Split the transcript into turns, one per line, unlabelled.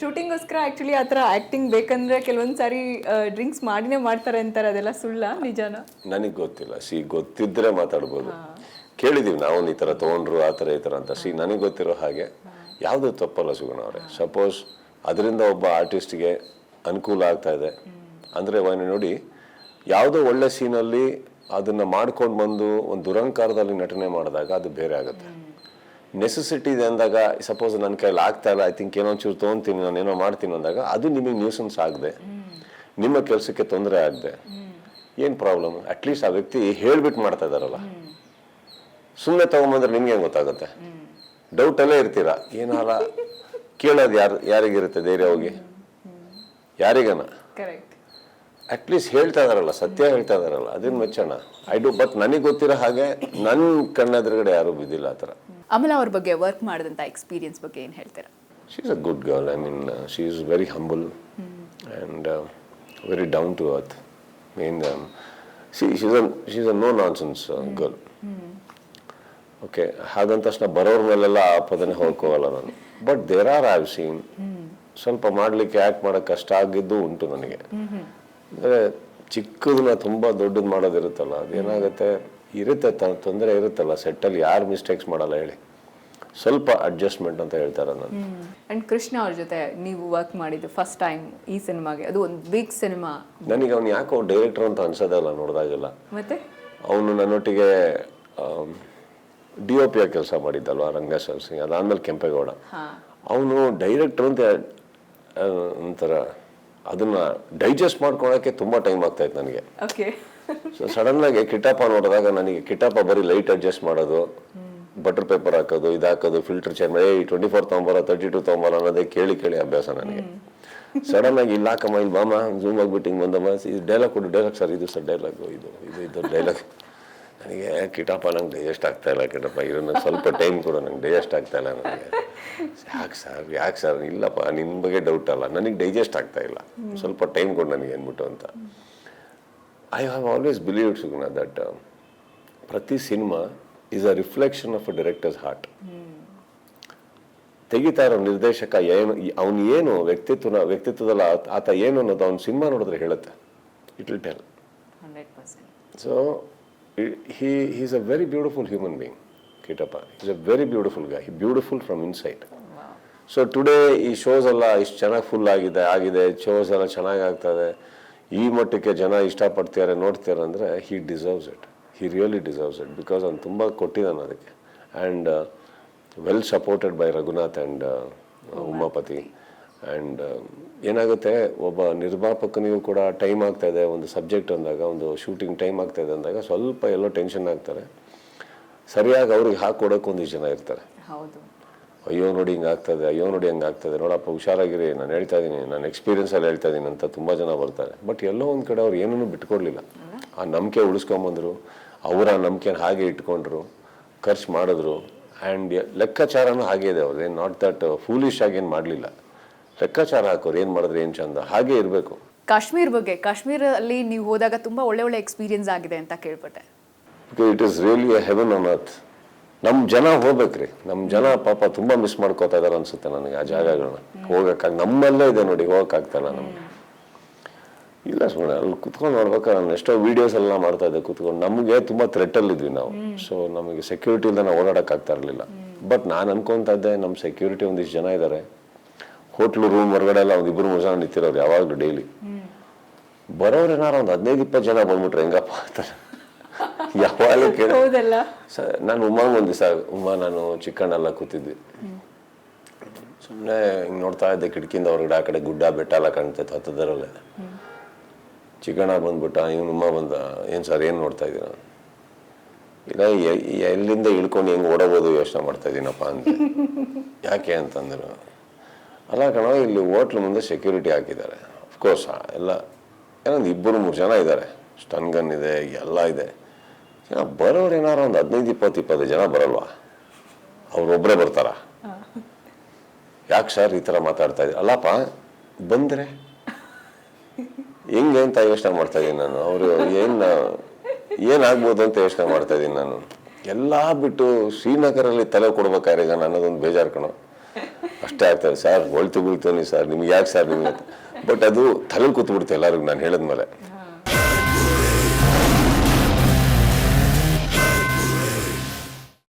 ಶೂಟಿಂಗೋಸ್ಕರ actually ಆ ಥರ acting ಬೇಕಂದ್ರೆ ಕೆಲವೊಂದು ಸಾರಿ ಡ್ರಿಂಕ್ಸ್ ಮಾಡಿನೇ ಮಾಡ್ತಾರೆ ಅಂತಾರೆ ಅದೆಲ್ಲ ಸುಳ್ಳ ನಿಜಾನ?
ನನಗೆ ಗೊತ್ತಿಲ್ಲ. ಸಿ ಗೊತ್ತಿದ್ರೆ ಮಾತಾಡ್ಬೋದು. ಕೇಳಿದೀವಿ ನಾವು ಈ ಥರ ತೊಗೊಂಡ್ರು ಆ ಥರ ಈ ಥರ ಅಂತ. ಸಿ ನನಗೆ ಗೊತ್ತಿರೋ ಹಾಗೆ ಯಾವುದು ತಪ್ಪಲ್ಲ ಸುಗುಣ ಅವರೇ. ಸಪೋಸ್ ಅದರಿಂದ ಒಬ್ಬ ಆರ್ಟಿಸ್ಟ್ಗೆ ಅನುಕೂಲ ಆಗ್ತಾ ಇದೆ. ಅಂದರೆ ನೋಡಿ ಯಾವುದೋ ಒಳ್ಳೆ ಸೀನಲ್ಲಿ ಅದನ್ನು ಮಾಡ್ಕೊಂಡು ಬಂದು ಒಂದು ದುರಂಕಾರದಲ್ಲಿ ನಟನೆ ಮಾಡಿದಾಗ ಅದು ಬೇರೆ ಆಗುತ್ತೆ. ನೆಸೆಸಿಟಿ ಇದೆ ಅಂದಾಗ ಸಪೋಸ್ ನನ್ನ ಕೈಯಲ್ಲಿ ಆಗ್ತಾ ಇಲ್ಲ ಐ ಥಿಂಕ್ ಏನೋ ಒಂಚೂರು ತೊಗೊತೀನಿ ನಾನು ಏನೋ ಮಾಡ್ತೀನಿ ಅಂದಾಗ ಅದು ನಿಮಗೆ ನ್ಯೂಸನ್ಸ್ ಆಗದೆ. ನಿಮ್ಮ ಕೆಲಸಕ್ಕೆ ತೊಂದರೆ ಆಗದೆ. ಏನು ಪ್ರಾಬ್ಲಮ್ ಅಟ್ಲೀಸ್ಟ್ ಆ ವ್ಯಕ್ತಿ ಹೇಳ್ಬಿಟ್ಟು ಮಾಡ್ತಾ ಇದಾರಲ್ಲ ಸುಮ್ಮನೆ ತೊಗೊಂಬಂದ್ರೆ ನಿಮ್ಗೆ ಹೆಂಗೆ ಗೊತ್ತಾಗುತ್ತೆ? ಡೌಟಲ್ಲೇ ಇರ್ತೀರಾ? ಏನಾರ? ಕೇಳೋದು ಯಾರು ಯಾರಿಗಿರುತ್ತೆ ಧೈರ್ಯ ಹೋಗಿ? ಯಾರಿಗನ? ಅಟ್ಲೀಸ್ಟ್ ಹೇಳ್ತಾ ಇದಾರಲ್ಲ ಸತ್ಯ ಹೇಳ್ತಾ ಇದಾರಲ್ಲ ಅದನ್ನ ಮೆಚ್ಚೋಣ? ಐ ಡು ಬಟ್ ನನಗೆ ಗೊತ್ತಿರೋ ಹಾಗೆ ನನ್ನ ಕಣ್ಣೆದುರುಗಡೆ ಯಾರು ಬಿದ್ದಿಲ್ಲ ಆ ಥರ.
ಅಮಲ ಅವ್ರ ಬಗ್ಗೆ ವರ್ಕ್ ಮಾಡಿದಂಥ ಎಕ್ಸ್ಪೀರಿಯನ್ಸ್ ಬಗ್ಗೆ ಏನು ಹೇಳ್ತೀರಾ?
She is a good girl I mean she is very humble and very down to earth mean see she's a she's a no nonsense girl okay ಹಾಗಂತ ತಕ್ಷಣ ಬರೋರ ಮೇಲೆಲ್ಲ ಆ ಪದನೆ ಹೋಗ್ಕೋವಲ್ಲ ನಾನು. But there are have seen ಸ್ವಲ್ಪ ಮಾಡಲಿಕ್ಕೆ ಆ್ಯಕ್ಟ್ ಮಾಡೋಕ್ಕೆ ಕಷ್ಟ ಆಗಿದ್ದು ಉಂಟು ನನಗೆ. ಅಂದರೆ ಚಿಕ್ಕದನ್ನ ತುಂಬ ದೊಡ್ಡದು ಮಾಡೋದಿರುತ್ತಲ್ಲ, ಅದೇನಾಗುತ್ತೆ? ಇರುತ್ತೆ ತೊಂದರೆ ಇರುತ್ತಲ್ಲ ಸೆಟ್ಟಲ್ಲಿ ಯಾರು ಮಿಸ್ಟೇಕ್ಸ್ ಮಾಡಲ್ಲ ಹೇಳಿ. ಸ್ವಲ್ಪ ಅಡ್ಜಸ್ಟ್ಮೆಂಟ್ ಅಂತ ಹೇಳ್ತಾರೆ ನಾನು
ಅಂಡ್ ಕೃಷ್ಣ ಅವ್ರ ಜೊತೆ ನೀವು ವರ್ಕ್ ಮಾಡಿದ್ದು ಫಸ್ಟ್ ಟೈಮ್ ಈ ಸಿನಿಮಾಗೆ. ಅದು ಒಂದು ಬಿಗ್ ಸಿನಿಮಾ
ನನಗೆ ಅವ್ನು ಯಾಕೋ ಡೈರೆಕ್ಟರ್ ಅಂತ ಅನ್ಸೋದಲ್ಲ ನೋಡಿದಾಗೆಲ್ಲ.
ಮತ್ತೆ?
ಅವನು ನನ್ನೊಟ್ಟಿಗೆ ಡಿ ಒ ಪಿ ಆಗಿ ಕೆಲಸ ಮಾಡಿದ್ದಲ್ವ ರಂಗೇಶ್ವರ್ ಸಿಂಗ್ ಅದಾದ್ಮೇಲೆ ಕೆಂಪೇಗೌಡ. ಅವನು ಡೈರೆಕ್ಟರ್ ಅಂತ ಒಂಥರ ಅದನ್ನ ಡೈಜೆಸ್ಟ್ ಮಾಡ್ಕೊಳಕ್ಕೆ ತುಂಬ ಟೈಮ್ ಆಗ್ತಾ ಇತ್ತು ನನಗೆ.
ಓಕೆ
ಸೊ ಸಡನ್ನಾಗಿ ಕಿಟಾಪ ನೋಡಿದಾಗ ನನಗೆ ಕಿಟಾಪ ಬರೀ ಲೈಟ್ ಅಡ್ಜಸ್ಟ್ ಮಾಡೋದು ಬಟರ್ ಪೇಪರ್ ಹಾಕೋದು, ಇದು ಹಾಕೋದು ಫಿಲ್ಟರ್ ಚೇಂಜ್ ಮಾಡಿ ಟ್ವೆಂಟಿ ಫೋರ್ ತೊಗೊಂಬರೋ ತರ್ಟಿ ಟು ತೊಗೊಂಬರೋ ಅನ್ನೋದೇ ಕೇಳಿ ಕೇಳಿ ಅಭ್ಯಾಸ ನನಗೆ. ಸಡನ್ ಆಗಿ ಇಲ್ಲ ಹಾಕಮ್ಮ, ಇಲ್ಲಿ ಬಾಮ ಝೂಮ್ ಆಗ್ಬಿಟ್ಟು ಹಿಂಗೆ ಬಂದಮ್ಮ. ಇದು ಡೈಲಾಗ್ ಕೊಡು ಡೈಲಾಗ್ ಸರ್ ಇದು ಸರ್ ಡೈಲಾಗು ಇದು ಇದು ಇದು ಡೈಲಾಗ್ ನನಗೆ ಕಿಟಾಪ ನಂಗೆ ಡೈಜೆಸ್ಟ್ ಆಗ್ತಾ ಇಲ್ಲ ಕಿಟಪ್ಪ ಇರೋ ಸ್ವಲ್ಪ ಟೈಮ್ ಕೊಡು ನಂಗೆ ಡೈಜೆಸ್ಟ್ ಆಗ್ತಾ ಇಲ್ಲ ನನಗೆ. ಯಾಕೆ ಸರ್ ಯಾಕೆ ಸರ್ ಇಲ್ಲಪ್ಪ ನಿಮ್ಮ ಬಗ್ಗೆ ಡೌಟ್ ಅಲ್ಲ. ನನಗೆ ಡೈಜೆಸ್ಟ್ ಆಗ್ತಾ ಇಲ್ಲ. ಸ್ವಲ್ಪ ಟೈಮ್ ಕೊಡು ನನಗೆ ಅಂದ್ಬಿಟ್ಟು ಅಂತ. I have always believed Suguna that ಪ್ರತಿ cinema is a reflection of a director's heart ತೆಗಿತಾ ಇರೋ ನಿರ್ದೇಶಕ ಏನು ಅವನು ಏನು ವ್ಯಕ್ತಿತ್ವನ ವ್ಯಕ್ತಿತ್ವದಲ್ಲಿ ಆತ- ಏನು ಅನ್ನೋದು ಅವ್ನು ಸಿನಿಮಾ ನೋಡಿದ್ರೆ ಹೇಳುತ್ತೆ. It will tell so he is a very beautiful human being Kitappa is a very beautiful guy beautiful from inside so today ಈ ಶೋಸ್ ಎಲ್ಲ ಇಷ್ಟು ಚೆನ್ನಾಗಿ ಫುಲ್ ಆಗಿದೆ ಆಗಿದೆ ಶೋಸ್ ಎಲ್ಲ ಚೆನ್ನಾಗಿ ಆಗ್ತದೆ ಈ ಮಟ್ಟಕ್ಕೆ ಜನ ಇಷ್ಟಪಡ್ತಾರೆ ನೋಡ್ತಾರೆ ಅಂದರೆ he deserves it he really deserves it because ಅವ್ನು ತುಂಬ ಕೊಟ್ಟಿದ್ದಾನೆ ಅದಕ್ಕೆ. And well supported by Raghunath and Umapathi and ಏನಾಗುತ್ತೆ, ಒಬ್ಬ ನಿರ್ಮಾಪಕನಿಗೂ ಕೂಡ ಟೈಮ್ ಆಗ್ತಾ ಇದೆ, ಒಂದು ಸಬ್ಜೆಕ್ಟ್ ಅಂದಾಗ, ಒಂದು ಶೂಟಿಂಗ್ ಟೈಮ್ ಆಗ್ತಾ ಇದೆ ಅಂದಾಗ ಸ್ವಲ್ಪ ಎಲ್ಲೋ ಟೆನ್ಷನ್ ಆಗ್ತಾರೆ. ಸರಿಯಾಗಿ ಅವ್ರಿಗೆ ಹಾಕೊಡೋಕೆ ಒಂದಿಷ್ಟು ಜನ ಇರ್ತಾರೆ.
ಹೌದು.
ಅಯ್ಯೋ ನೋಡಿ ಹಿಂಗೆ ಆಗ್ತದೆ ಅಯ್ಯೋ ನೋಡಿ ಹಂಗೆ ಆಗ್ತದೆ. ನೋಡಪ್ಪ ಹುಷಾರಾಗಿರಿ. ನಾನು ಹೇಳ್ತಾ ಇದ್ದೀನಿ ನಾನು ಎಕ್ಸ್ಪೀರಿಯನ್ಸಲ್ಲಿ ಹೇಳ್ತಾ ಇದ್ದೀನಿ ಅಂತ ತುಂಬ ಜನ ಬರ್ತಾರೆ. ಬಟ್ ಎಲ್ಲೋ ಒಂದು ಕಡೆ ಅವ್ರು ಏನೂ ಬಿಟ್ಕೊಡ್ಲಿಲ್ಲ. ಆ ನಂಬಿಕೆ ಉಳಿಸ್ಕೊಂಬಂದರು ಅವರ ನಂಬಿಕೆನ ಹಾಗೆ ಇಟ್ಕೊಂಡ್ರು ಖರ್ಚು ಮಾಡಿದ್ರು ಆ್ಯಂಡ್ ಲೆಕ್ಕಾಚಾರನೂ ಹಾಗೆ ಇದೆ ಅವ್ರದ್ದು. ಏನು ನಾಟ್ ದಟ್ ಫೂಲಿಶ್ ಆಗಿ ಏನು ಮಾಡಲಿಲ್ಲ. ಲೆಕ್ಕಾಚಾರ ಹಾಕೋರು ಏನು ಮಾಡಿದ್ರೆ ಏನು ಚಂದ? ಹಾಗೆ ಇರಬೇಕು.
ಕಾಶ್ಮೀರ್ ಬಗ್ಗೆ ಕಾಶ್ಮೀರ ಅಲ್ಲಿ ನೀವು ಹೋದಾಗ ತುಂಬ ಒಳ್ಳೆ ಒಳ್ಳೆ ಎಕ್ಸ್ಪೀರಿಯನ್ಸ್ ಆಗಿದೆ ಅಂತ ಕೇಳ್ಪಟ್ಟೆ.
It is really a heaven on earth ನಮ್ಮ ಜನ ಹೋಗ್ಬೇಕ್ರಿ. ನಮ್ಮ ಜನ ಪಾಪ ತುಂಬಾ ಮಿಸ್ ಮಾಡ್ಕೋತಾ ಇದಾರೆ ಅನ್ಸುತ್ತೆ ನನಗೆ ಆ ಜಾಗಗಳನ್ನ ಹೋಗಕ್ಕಾಗ, ನಮ್ಮಲ್ಲೇ ಇದೆ ನೋಡಿ ಹೋಗಕ್ಕಾಗ್ತಲ್ಲ ನಮ್ಗೆ. ಇಲ್ಲ ಸುಮ್ಮನೆ ಅಲ್ಲಿ ಕುತ್ಕೊಂಡು ನೋಡ್ಬೇಕಾದ್ರೆ ನಾನು ಎಷ್ಟೋ ವೀಡಿಯೋಸ್ ಎಲ್ಲ ಮಾಡ್ತಾ ಇದ್ದೆ ಕುತ್ಕೊಂಡು. ನಮಗೆ ತುಂಬ ಥ್ರೆಟ್ ಅಲ್ಲಿ ಇದ್ವಿ ನಾವು. ಸೊ ನಮಗೆ ಸೆಕ್ಯೂರಿಟಿ ಇಲ್ಲದೆ ನಾವು ಓಡಾಡೋಕ್ಕಾಗ್ತಾ ಇರಲಿಲ್ಲ. ಬಟ್ ನಾನು ಅನ್ಕೊತಾ ಇದ್ದೆ ನಮ್ಮ ಸೆಕ್ಯೂರಿಟಿ ಒಂದಿಷ್ಟು ಜನ ಇದ್ದಾರೆ ಹೋಟ್ಲು ರೂಮ್ ಹೊರಗಡೆ ಎಲ್ಲ ಒಂದು ಇಬ್ಬರು ಮೂರು ಜನ ನಿಂತಿರೋರು ಯಾವಾಗಲೂ ಡೈಲಿ ಬರೋರು ಏನಾರು ಒಂದು ಹದಿನೈದು ಇಪ್ಪತ್ತು ಜನ ಬಂದ್ಬಿಟ್ರೆ ಹೆಂಗಪ್ಪ ಅಂತಾರೆ. ಯಾವಾಗಲೂ ಕೇಳ ನಾನು ಉಮಾಂಗ್ ಒಂದು ದಿವಸ ಉಮಾ ನಾನು ಚಿಕ್ಕಣ್ಣೆಲ್ಲ ಕೂತಿದ್ವಿ. ಸುಮ್ಮನೆ ಹಿಂಗೆ ನೋಡ್ತಾ ಇದ್ದೆ ಕಿಟಕಿಯಿಂದ ಹೊರಗಡೆ ಆ ಕಡೆ ಗುಡ್ಡ ಬೆಟ್ಟ ಎಲ್ಲ ಕಾಣ್ತೈತೆ ಹತ್ತದರಲ್ಲೇ. ಚಿಕ್ಕಣ್ಣ ಬಂದ್ಬಿಟ್ಟ ಇವನು ಉಮ್ಮ ಬಂದ ಏನು ಸರ್ ಏನು ನೋಡ್ತಾ ಇದ್ದೀರಾ ಇಲ್ಲ ಎಲ್ಲಿಂದ ಇಳ್ಕೊಂಡು ಹೆಂಗೆ ಓಡಬೋದು ಯೋಚನೆ ಮಾಡ್ತಾ ಇದ್ದೀನಪ್ಪ ಅಂತ. ಯಾಕೆ ಅಂತಂದ್ರು ಅಲ್ಲ ಕಣ ಇಲ್ಲಿ ಹೋಟ್ಲ್ ಮುಂದೆ ಸೆಕ್ಯೂರಿಟಿ ಹಾಕಿದ್ದಾರೆ. ಅಫ್ಕೋರ್ಸ್ ಎಲ್ಲ ಏನೊಂದು ಇಬ್ಬರು ಮೂರು ಜನ ಇದ್ದಾರೆ. ಸ್ಟನ್ ಗನ್ ಇದೆ ಎಲ್ಲ ಇದೆ. ಬರೋರು ಏನಾರ ಒಂದು ಹದಿನೈದು ಇಪ್ಪತ್ತು ಇಪ್ಪತ್ತು ಜನ ಬರಲ್ವಾ? ಅವ್ರೊಬ್ಬರೇ ಬರ್ತಾರ. ಯಾಕೆ ಸರ್ ಈ ಥರ ಮಾತಾಡ್ತಾ ಇದ್ದೀರಿ ಅಲ್ಲಪ್ಪ ಬಂದರೆ? ಹೆಂಗೆ ಅಂತ ಯೋಚನೆ ಮಾಡ್ತಾ ಇದ್ದೀನಿ ನಾನು. ಅವರು ಏನು ಏನಾಗ್ಬೋದು ಅಂತ ಯೋಚನೆ ಮಾಡ್ತಾ ಇದ್ದೀನಿ ನಾನು. ಎಲ್ಲ ಬಿಟ್ಟು ಶ್ರೀನಗರಲ್ಲಿ ತಲೆ ಕೊಡ್ಬೇಕಾದ್ರೆ ಈಗ ನನ್ನದೊಂದು ಬೇಜಾರು ಕಣೋ. ಅಷ್ಟೇ ಆಗ್ತದೆ. ಸರ್ ಹೊಳ್ತು ಬೀಳ್ತೀನಿ ಸರ್. ನಿಮ್ಗೆ ಯಾಕೆ ಸರ್ ನಿಮ್ಗೆ ಬಟ್ ಅದು ತಲೆ ಕೂತ್ಬಿಡುತ್ತೆ ಎಲ್ಲರಿಗೂ ನಾನು ಹೇಳಿದ್ಮೇಲೆ.